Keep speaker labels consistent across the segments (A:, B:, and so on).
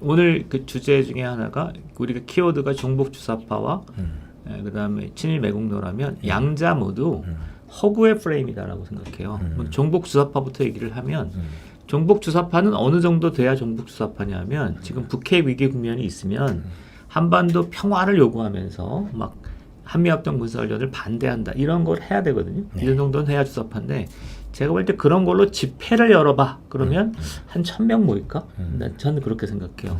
A: 오늘 그 주제 중에 하나가 우리가 키워드가 종북 주사파와
B: 음.
A: 예, 그다음에 친일 매국노라면 양자 모두
B: 음.
A: 허구의 프레임이다라고 생각해요.
B: 음.
A: 뭐 종북 주사파부터 얘기를 하면
B: 음.
A: 종북 주사파는 어느 정도 돼야 종북 주사파냐면 지금 북핵 위기 국면이 있으면 한반도 평화를 요구하면서 막 한미합동 군사훈련을 반대한다 이런 걸 해야 되거든요.
B: 네.
A: 이 정도는 해야 주사파인데 제가 볼 때 그런 걸로 집회를 열어봐 그러면 한 천 명 모일까?
B: 음.
A: 난 저는 그렇게 생각해요.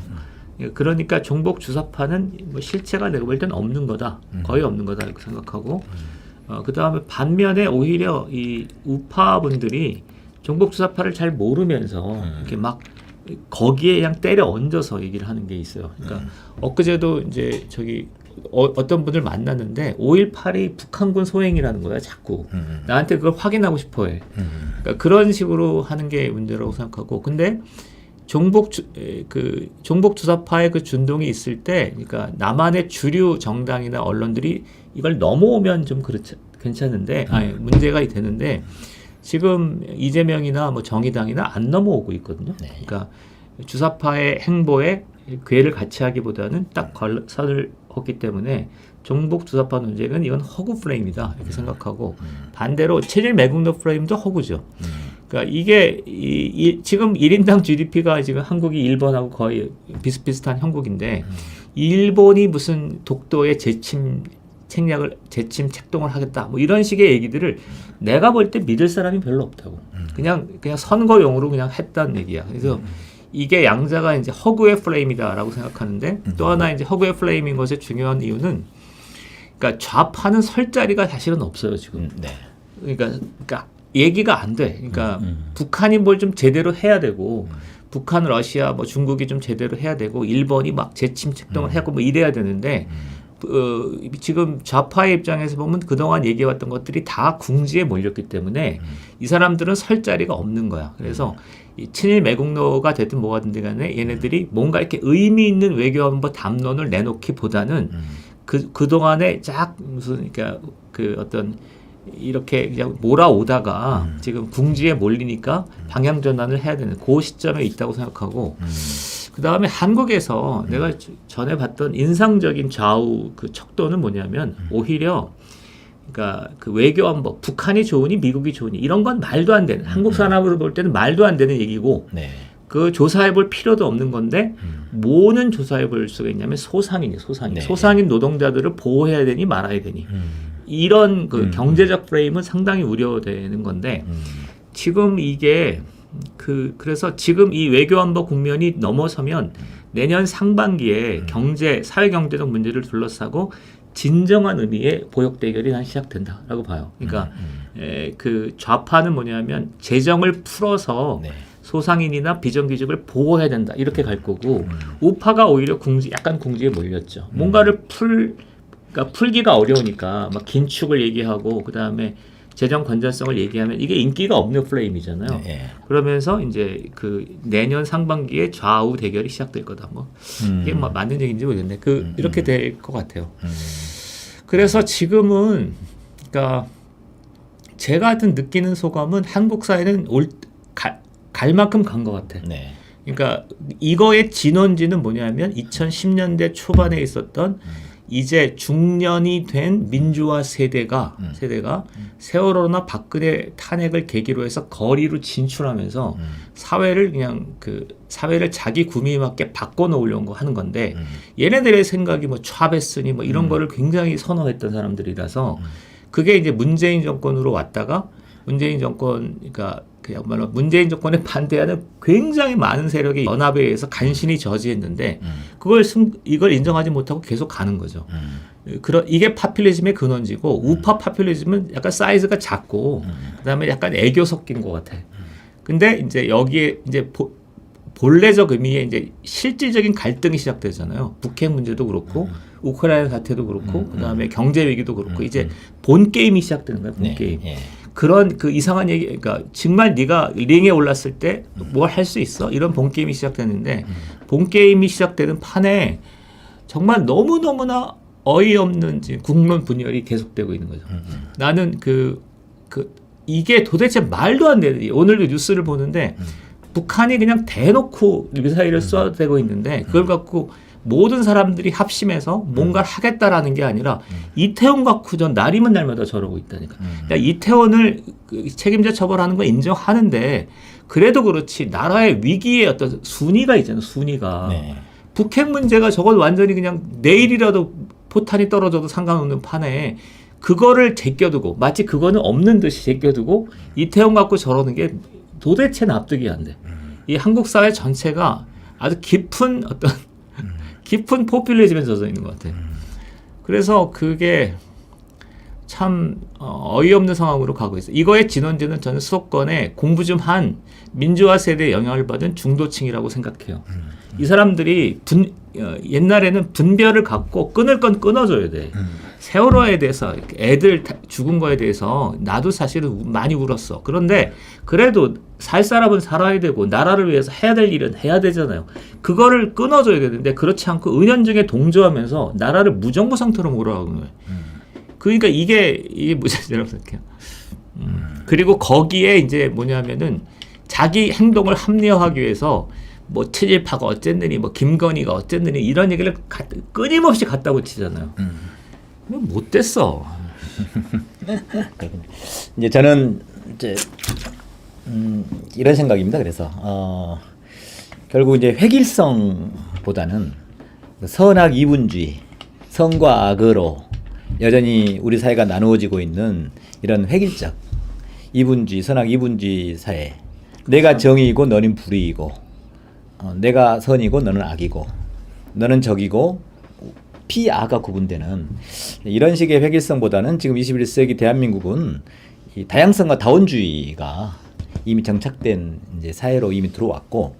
A: 예, 그러니까 종북 주사파는 뭐 실체가 내가 볼 때는 없는 거다,
B: 음.
A: 거의 없는 거다 이렇게 생각하고 어, 그 다음에 반면에 오히려 이 우파 분들이 종북 주사파를 잘 모르면서
B: 음.
A: 이렇게 막 거기에 그냥 때려 얹어서 얘기를 하는 게 있어요. 그러니까
B: 음.
A: 엊그제도 이제 저기 어, 떤 분을 만났는데 5.18이 북한군 소행이라는 거야 자꾸
B: 음.
A: 나한테 그걸 확인하고 싶어해.
B: 음.
A: 그러니까 그런 식으로 하는 게 문제라고 생각하고 근데 종북 주, 에, 그 종북 주사파의 그 준동이 있을 때 그러니까 남한의 주류 정당이나 언론들이 이걸 넘어오면 좀 그렇지 괜찮은데 아니 문제가 되는데 지금 이재명이나 뭐 정의당이나 안 넘어오고 있거든요.
B: 네.
A: 그러니까 주사파의 행보에 괴를 같이 하기보다는 딱 걸, 선을 걷기 때문에 종북 주사파 논쟁은 이건 허구 프레임이다 이렇게 생각하고 반대로 체질 매국노 프레임도 허구죠.
B: 음.
A: 그러니까 이게 이, 이, 지금 1인당 GDP가 지금 한국이 일본하고 거의 비슷비슷한 형국인데 일본이 무슨 독도의 재침 책략을 재침 책동을 하겠다 뭐 이런 식의 얘기들을 내가 볼 때 믿을 사람이 별로 없다고. 그냥 그냥 선거용으로 그냥 했다는 얘기야. 그래서 이게 양자가 이제 허구의 플레임이다라고 생각하는데 또 하나 이제 허구의 플레임인 것의 중요한 이유는 그러니까 좌파는 설 자리가 사실은 없어요 지금
B: 음. 네.
A: 그러니까, 그러니까 얘기가 안 돼. 그러니까
B: 음.
A: 북한이 뭘 좀 제대로 해야 되고 북한, 러시아, 뭐 중국이 좀 제대로 해야 되고 일본이 막 재침 책동을 하고 뭐 이래야 되는데 어, 지금 좌파의 입장에서 보면 그동안 얘기해왔던 것들이 다 궁지에 몰렸기 때문에 이 사람들은 설 자리가 없는 거야. 그래서 이 친일 매국노가 됐든 뭐가 됐든 간에 얘네들이 뭔가 이렇게 의미 있는 외교안보 담론을 내놓기보다는
B: 음.
A: 그, 그동안에 쫙 무슨, 그러니까 그 어떤 이렇게 그냥 몰아오다가 지금 궁지에 몰리니까 방향 전환을 해야 되는 그 시점에 있다고 생각하고
B: 음.
A: 그 다음에 한국에서 내가 저- 전에 봤던 인상적인 좌우 그 척도는 뭐냐면 오히려 그러니까 그 외교 안보 북한이 좋으니 미국이 좋으니 이런 건 말도 안 되는 한국 사람으로 볼 때는 말도 안 되는 얘기고
B: 네.
A: 그 조사해 볼 필요도 없는 건데
B: 음.
A: 뭐는 조사해 볼 수가 있냐면 소상인이 소상인
B: 네.
A: 소상인 노동자들을 보호해야 되니 말아야 되니
B: 음.
A: 이런 그
B: 음.
A: 경제적 프레임은 상당히 우려되는 건데
B: 음.
A: 지금 이게 그 그래서 지금 이 외교안보 국면이 넘어서면 내년 상반기에 경제 사회 경제적 문제를 둘러싸고 진정한 의미의 보역 대결이 난 시작된다라고 봐요. 그러니까
B: 음.
A: 에, 그 좌파는 뭐냐면 재정을 풀어서
B: 네.
A: 소상인이나 비정규직을 보호해야 된다 이렇게 갈 거고
B: 음.
A: 우파가 오히려 궁지 약간 궁지에 몰렸죠. 뭔가를 풀 그러니까 풀기가 어려우니까 막 긴축을 얘기하고 그 다음에 재정 건전성을 얘기하면 이게 인기가 없는 플레임이잖아요.
B: 네.
A: 그러면서 이제 그 내년 상반기에 좌우 대결이 시작될 거다. 뭐
B: 음.
A: 이게 뭐 맞는 얘기인지 모르겠네. 그 이렇게 될 것 같아요.
B: 음.
A: 그래서 지금은 그러니까 제가 하여튼 느끼는 소감은 한국 사회는 올, 갈, 갈 만큼 간 것 같아.
B: 네.
A: 그러니까 이거의 진원지는 뭐냐면 2010년대 초반에 있었던 이제 중년이 된 민주화 세대가
B: 음.
A: 세대가 세월호나 박근혜 탄핵을 계기로 해서 거리로 진출하면서
B: 음.
A: 사회를 그냥 그 사회를 자기 구미에 맞게 바꿔 놓으려고 하는 건데
B: 음.
A: 얘네들의 생각이 뭐 차베스니 뭐 이런 거를 굉장히 선호했던 사람들이라서 그게 이제 문재인 정권으로 왔다가 문재인 정권 그러니까 그야말로 문재인 정권에 반대하는 굉장히 많은 세력의 연합에 의해서 간신히 저지했는데
B: 음.
A: 그걸 승, 이걸 인정하지 못하고 계속 가는 거죠.
B: 음.
A: 그런 이게 파퓰리즘의 근원지고 우파 파퓰리즘은 약간 사이즈가 작고 그다음에 약간 애교 섞인 것 같아. 근데 이제 여기에 이제 보, 본래적 의미의 이제 실질적인 갈등이 시작되잖아요. 북핵 문제도 그렇고 우크라이나 사태도 그렇고 그다음에 경제 위기도 그렇고 이제 본 게임이 시작되는 거야. 본
B: 네.
A: 게임.
B: 예.
A: 그런 그 이상한 얘기, 그러니까 정말 네가 링에 올랐을 때 뭘 할 수 있어? 이런 본 게임이 시작되는데 본 게임이 시작되는 판에 정말 너무 너무나 어이없는 지금 국론 분열이 계속되고 있는 거죠. 나는 그, 그, 이게 도대체 말도 안 되는, 일. 오늘도 뉴스를 보는데, 북한이 그냥 대놓고 미사일을 쏘아대고 있는데 그걸 갖고 모든 사람들이 합심해서 뭔가를 하겠다라는 게 아니라 이태원 갖고 전 날이면 날마다 저러고 있다니까. 그러니까 이태원을 그 책임자 처벌하는 건 인정하는데 그래도 그렇지 나라의 위기의 어떤 순위가 있잖아요. 순위가.
B: 네.
A: 북핵 문제가 저걸 완전히 그냥 내일이라도 포탄이 떨어져도 상관없는 판에 그거를 제껴두고 마치 그거는 없는 듯이 제껴두고 이태원 갖고 저러는 게 도대체 납득이 안 돼. 이 한국 사회 전체가 아주 깊은 어떤 깊은 포퓰리즘에 젖어 있는 것 같아요. 그래서 그게 참 어, 어이없는 상황으로 가고 있어요. 이거의 진원지는 저는 수도권에 공부 좀 한 민주화 세대에 영향을 받은 중도층이라고 생각해요. 이 사람들이 분, 어, 옛날에는 분별을 갖고 끊을 건 끊어줘야 돼. 세월호에 대해서 애들 다- 죽은 거에 대해서 나도 사실은 우- 많이 울었어. 그런데 그래도 살 사람은 살아야 되고 나라를 위해서 해야 될 일은 해야 되잖아요. 그거를 끊어줘야 되는데 그렇지 않고 은연중에 동조하면서 나라를 무정부 상태로 몰아가는 거예요. 그러니까 이게 이게 문제라고 생각해요. 음. 그리고 거기에 이제 뭐냐면은 자기 행동을 합리화하기 위해서 뭐 채집하고 어쨌느니 뭐 김건희가 어쨌느니 이런 얘기를 가- 끊임없이 갖다 붙이잖아요. 그냥 못 됐어.
B: 이제 저는 이제 음, 이런 생각입니다. 그래서 어, 결국 이제 획일성보다는 선악 이분주의, 선과 악으로 여전히 우리 사회가 나누어지고 있는 이런 획일적 이분주의, 선악 이분주의 사회. 내가 정의이고 너는 불의이고, 어, 내가 선이고 너는 악이고, 너는 적이고 피아가 구분되는 이런 식의 획일성보다는 지금 21세기 대한민국은 이 다양성과 다원주의가 이미 정착된 이제 사회로 이미 들어왔고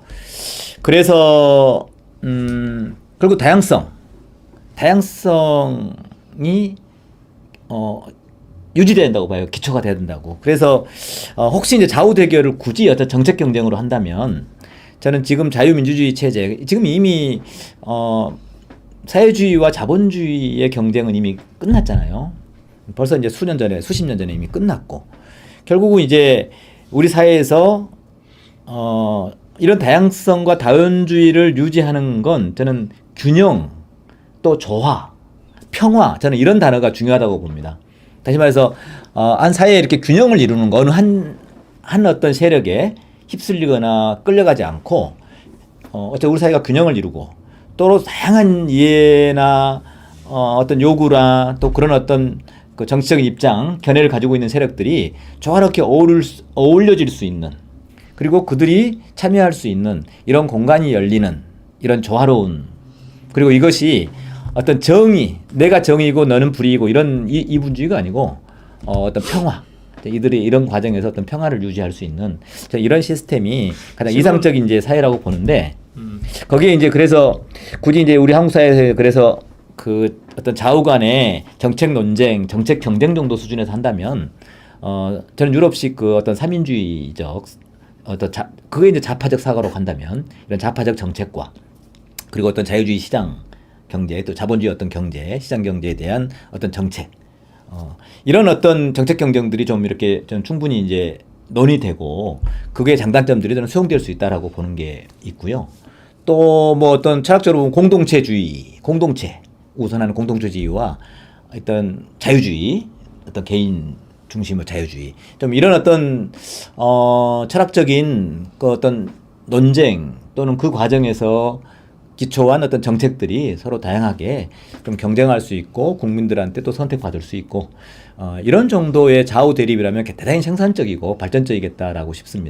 B: 그래서 음 결국 다양성 다양성이 어 유지된다고 봐요. 기초가 돼야 된다고. 그래서 어, 혹시 이제 좌우 대결을 굳이 어떤 정책 경쟁으로 한다면 저는 지금 자유민주주의 체제 지금 이미 어 사회주의와 자본주의의 경쟁은 이미 끝났잖아요. 벌써 이제 수년 전에 수십 년 전에 이미 끝났고 결국은 이제 우리 사회에서 어 이런 다양성과 다원주의를 유지하는 건 저는 균형 또 조화 평화 저는 이런 단어가 중요하다고 봅니다. 다시 말해서 어, 한 사회에 이렇게 균형을 이루는 거 어느 한, 한 어떤 세력에 휩쓸리거나 끌려가지 않고 어, 어째 우리 사회가 균형을 이루고 또 다양한 이해나 어, 어떤 요구나 또 그런 어떤 그 정치적인 입장, 견해를 가지고 있는 세력들이 조화롭게 어울릴 수, 어울려질 수 있는 그리고 그들이 참여할 수 있는 이런 공간이 열리는 이런 조화로운 그리고 이것이 어떤 정의, 내가 정의고 너는 불의이고 이런 이, 이분주의가 아니고 어, 어떤 평화. 이들이 이런 과정에서 어떤 평화를 유지할 수 있는 저 이런 시스템이 가장 이상적인 이제 사회라고 보는데
A: 음.
B: 거기에 이제 그래서 굳이 이제 우리 한국 사회에서 그래서 그 어떤 좌우 간의 정책 논쟁, 정책 경쟁 정도 수준에서 한다면 어 저는 유럽식 그 어떤 삼인주의적 어떤 자 그게 이제 좌파적 사고로 간다면 이런 좌파적 정책과 그리고 어떤 자유주의 시장 경제 또 자본주의 어떤 경제 시장 경제에 대한 어떤 정책 어, 이런 어떤 정책 경쟁들이 좀 이렇게 좀 충분히 이제 논의되고 그게 장단점들이 저는 수용될 수 있다라고 보는 게 있고요. 또 뭐 어떤 철학적으로 보면 공동체주의, 공동체 우선하는 공동체주의와 어떤 자유주의, 어떤 개인 중심의 자유주의, 좀 이런 어떤 어 철학적인 그 어떤 논쟁 또는 그 과정에서 기초한 어떤 정책들이 서로 다양하게 좀 경쟁할 수 있고 국민들한테 또 선택받을 수 있고 어, 이런 정도의 좌우 대립이라면 대단히 생산적이고 발전적이겠다라고 싶습니다.